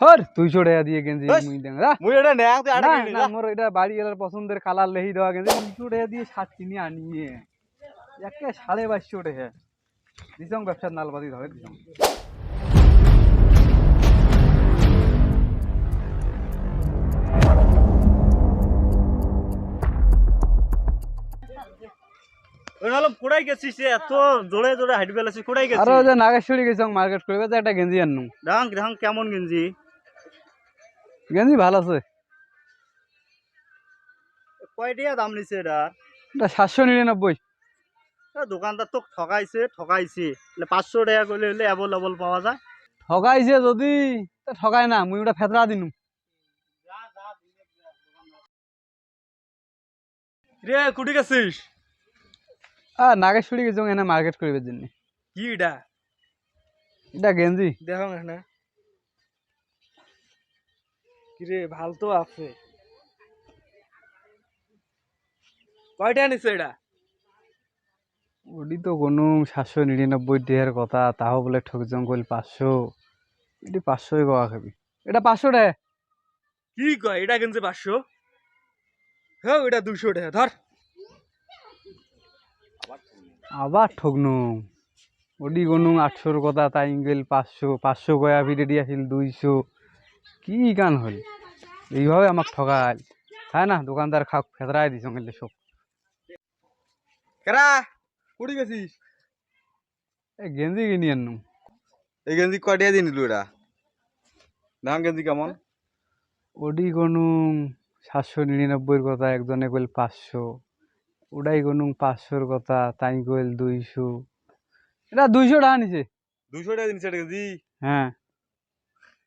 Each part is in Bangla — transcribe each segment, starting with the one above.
হর দুইশো টাকা দিয়ে গেঞ্জি মুই মুই এটা নেক তুই আটা না মোর এটা বাড়ি এলার পছন্দের কালার লেহি দেওয়া গেঞ্জি দুইশো টাকা দিয়ে শার্ট কিনে আনিয়ে একে সাড়ে বাইশশো টাকা দিছং ব্যবসার নালবাদি ধরে দিছং কোড়াই গেছিস এত জোরে জোরে হাইট বেলাছিস কোড়াই আর গেছিস ওই যে নাগেশ্বরী গেছং মার্কেট করবে তো একটা গেঞ্জি আননু। ডাং ডাং কেমন গেঞ্জি। গেঞ্জি ভালো আছে। কয় কয়টিয়া দাম নিছে এটা? এটা সাতশো নিরানব্বই। এ দোকানদার তো ঠকাইছে ঠকাইছে। পাঁচশো টাকা করলে হলে অ্যাভেলেবল পাওয়া যায়। ঠগাইছে যদি তা ঠগায় না মুই ওটা ফেতরা দিনু। রে কুটি গেছিস? আর নাগেশ্বরী গেছং এনে মার্কেট করবে জন্য। কি এটা? এটা গেঞ্জি। দেখো না কিরে ভালো তো আছে। কয়টা নিছে এটা ওডি তো কোনো সাতশো নিরানব্বই দেহের কথা তাও বলে ঠক জঙ্গল পাঁচশো। এটি পাঁচশোই গোয়া খাবি। এটা পাঁচশো টাকা কি কয় এটা কিনছে পাঁচশো? হ্যাঁ এটা দুশো টাকা ধর। আবার ঠকনু ওডি কোনো আটশোর কথা তাই গেল পাঁচশো। পাঁচশো গয়া ভিড়ে আসিল দুইশো। কি গান হল? এইভাবে আমাক ঠকাল হ্যাঁ না দোকানদার খাক ফেতরাই দিস গেলে সব কেরা? কুটি গেছিস? এ গেঞ্জি কিনি আনু এই গেঞ্জি কয়টা দিয়ে নিলু এটা দাম গেঞ্জি কেমন? ওডি কোনো সাতশো নিরানব্বইয়ের কথা একজনে কইল পাঁচশো। ওটাই কোনো পাঁচশোর কথা তাই কইল দুইশো। এটা দুইশো টাকা নিছে। দুইশো টাকা দিনছে এটা গেঞ্জি? হ্যাঁ।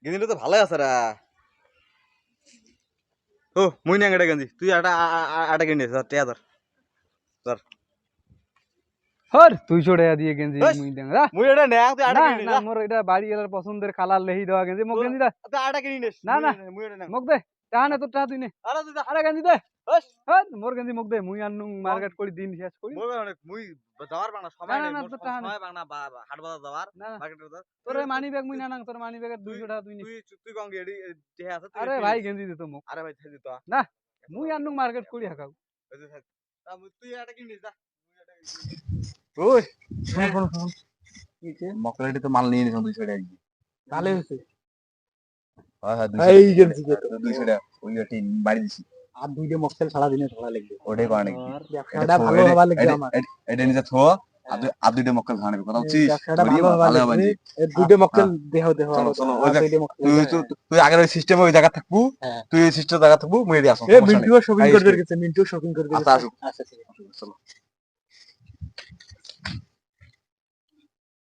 গেঞ্জিটা তো ভালোই আছে রা। ও মুই না এটা গেঞ্জি। তুই আটা আটা কিনে ধর তে ধর। ধর। হর দিয়ে গেঞ্জি। মুই। মুই এটা নেক তুই আটা না না মোর এটা বাড়ি গেলার পছন্দের কালার লেহি দেওয়া গেঞ্জি মোক তো- গেঞ্জি তুই আটা না, না। মুই এটা নেক মোক দে। টাকা না। তোর টাকা তুই নে আরে তুই দে। হেস। মোর গেঞ্জি মোক দে মুই আনু মার্কেট করি দিন শেষ করি। মুই অনেক মুই যাওয়ার বাংলা সময় না, নাই মোর তোর। সময় বাংলা হাট বাজার যাওয়ার না না। মার্কেটে যাওয়ার। তোর মানি ব্যাগ মুই না নাং তোর মানি ব্যাগের দুইশো টাকা তুই নে। তুই তুই কম গেড়ি যে আছে তুই আরে ভাই। গেঞ্জি দে তো মোক। আরে ভাই তো। মুই আনু মার্কেট করি হাকাও। তুই আটা কিনে নিস যা? ওই মকলাটি তো মাল নিয়ে দুইশো টাকা হয়েছে হয় হয় দুইশো এই গেঞ্জি টাকা। দুইশো টাকা। ওই ওটি বাড়ি দিছি। আর দুইটা মক্সেল সারা দিনে ধরা লাগবে ওটাই করে নাকি? ব্যবসাটা ভালো হবার লাগবে আমার। এটা নিজে থো আর দুইটা মক্কেল খাওয়া নেবে। কথা বলছিস? ভালো বাবা, হবার ভালো লাগবে হবে দুইটা মক্কেল হ্যাঁ। দেহ দেহ। চলো, আর চলো, ওই দেখ, দুইটা মক্কেল তুই তুই- তুই আগের ওই সিস্টেমে ওই জায়গা থাকব। হ্যাঁ। তুই এই সিস্টেম জায়গা থাকব মুই দিয়ে আসো মিন্টুও শপিং। গেছে মিন্টুও করতে আচ্ছা, গেছে। আচ্ছা। চলো।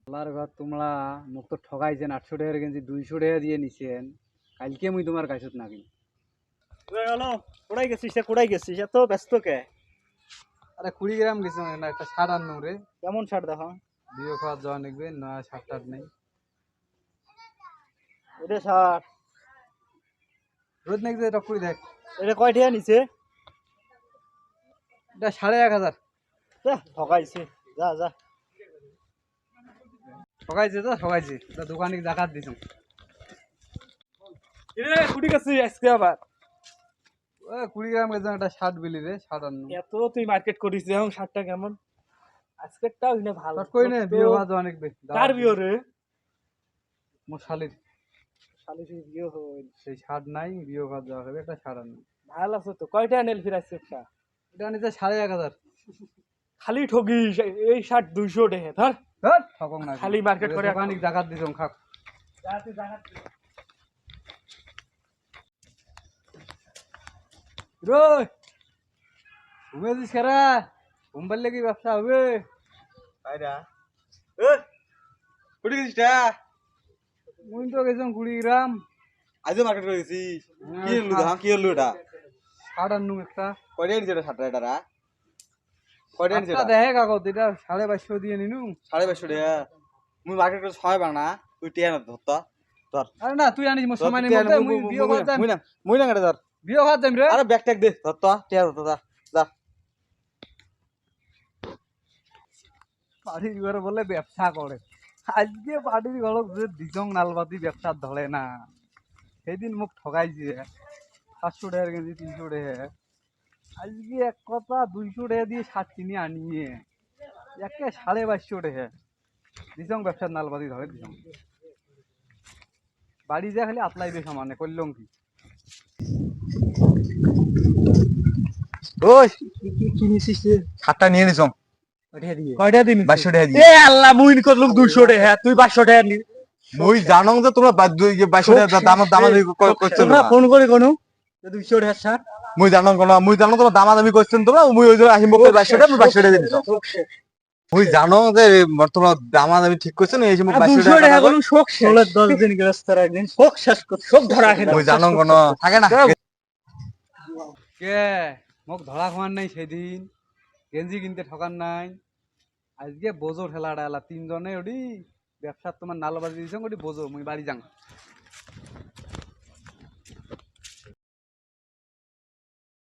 আমার ঘর তোমরা মোক তো ঠগাইছেন আটশো টাকার গেঞ্জি দুইশো টাকা দিয়ে নিছেন। কালকে মুই তোমার কাছত নাকি তুই হলো কোড়াই গেছিস সে কোড়াই গেছিস? এত ব্যস্ত কে? আরে কুড়ি গ্রাম গেছে না একটা শার্ট আনু রে কেমন শার্ট দেখো বিয়ে খাওয়ার যাওয়া নিকবে নয়া শার্ট টাট নেই। এটা শার্ট রোজ নাকি যে টকুরি দেখ। এটা কয়টিয়া নিছে এটা সাড়ে এক হাজার যা, ঠকাইছে যা যা। ঠগাইছে তো ঠগাইছে। তা দোকানে জাকাত দিছ আজকে আবার। কুড়ি গ্রাম গেছে একটা শার্ট বিলি রে শার্ট আনু এত তুই মার্কেট করিস এখন কেমন? আজকেরটাও কিনে ভালো। শর্ট কই নে বিয়ে খাওয়া যাওয়া নিকবে কার বিয়ে রে? মোর শালির শালি সেই বিয়ে নাই বিয়ে হবে একটা ভালো আছে তো? কয়টা নেল ফিরাইছে একটা এটা নিতে সাড়ে এক হাজার। খালি ঠগিস এই শার্ট দুইশো টাকা ধর। খালি মার্কেট করে জাকাত দিছ খাক। যা তুই জায়গা রোই ঘুমে দিস কারা ঘুম পারলে কি ব্যবসা হবে বাইরা কুটি গেছিস মুই তো গেছিলাম কুড়ি গ্রাম আজও মার্কেট করে গেছিস কি হলো দাম কি হলো এটা শার্ট আনু একটা কয়টা নিছে এটা শার্টটা এটা রা? কয়টা নিছে একটা এটা দেখে কাগজ এটা সাড়ে বাইশশো দিয়ে নিনু সাড়ে পাঁচশো টাকা মুই মার্কেট করে ছয় বাংলা তুই টিয়া না ধরতা ধর আরে না তুই আনিস মোর সময় নেই মুই- না মুই না কেটে ধর বিয়ে খাওয়া যাম রে। আরে ব্যাগ ট্যাগ দে ধরতা টিয়া ধরতা যা। বাড়ির ঘরে বলে ব্যবসা করে। আজকে বাড়ির ঘর যে দিজং নালবাতি ব্যবসা ধরে না। সেদিন মোক ঠকাইছে পাঁচশো টাকার গেঞ্জি তিনশো টাকা। আজকে এক কথা দুইশো টাকা দিয়ে শার্ট কিনে আনিয়ে একে সাড়ে বাইশশো টাকা। দিছং ব্যবসার নালবাদি ধরে দিছং বাড়ি যা খালি আতলাই বেশ মানে করলাম কি? ওই। কি নিছিস সাতটা নিয়ে নিছম কয়টা দিন বাইশশো টাকা এ আল্লাহ মুই করলুম দুইশো টাকা তুই পাঁচশো টাকা নি মুই জানো যে তোমরা বাইশশো টাকা দাম দাম করছেন তোমরা ফোন করে কোনো। দুইশো টাকা স্যার। মুই জানো কোন মুই জানো তোমার দামা দামি করছেন তোমরা মুই ওই জন্য আহিম বকলে বাইশশো টাকা বাইশশো টাকা দিয়ে মুই জানো যে তোমরা দামা দামি ঠিক করছেন এই যে মুই টাকা করুন শোক ষোলো দশ দিন একদিন শোক শেষ কর শোক ধরা খেলাম মুই জানো কোন? থাকে না। কে? মোক ধরা খাওয়ার নাই সেদিন গেঞ্জি কিনতে ঠকার নাই। আজকে বোঝো ঠেলাটা এলা তিনজনে ওডি ব্যবসার তোমার নালবাজি দিছ ওডি বোঝো মুই বাড়ি যাং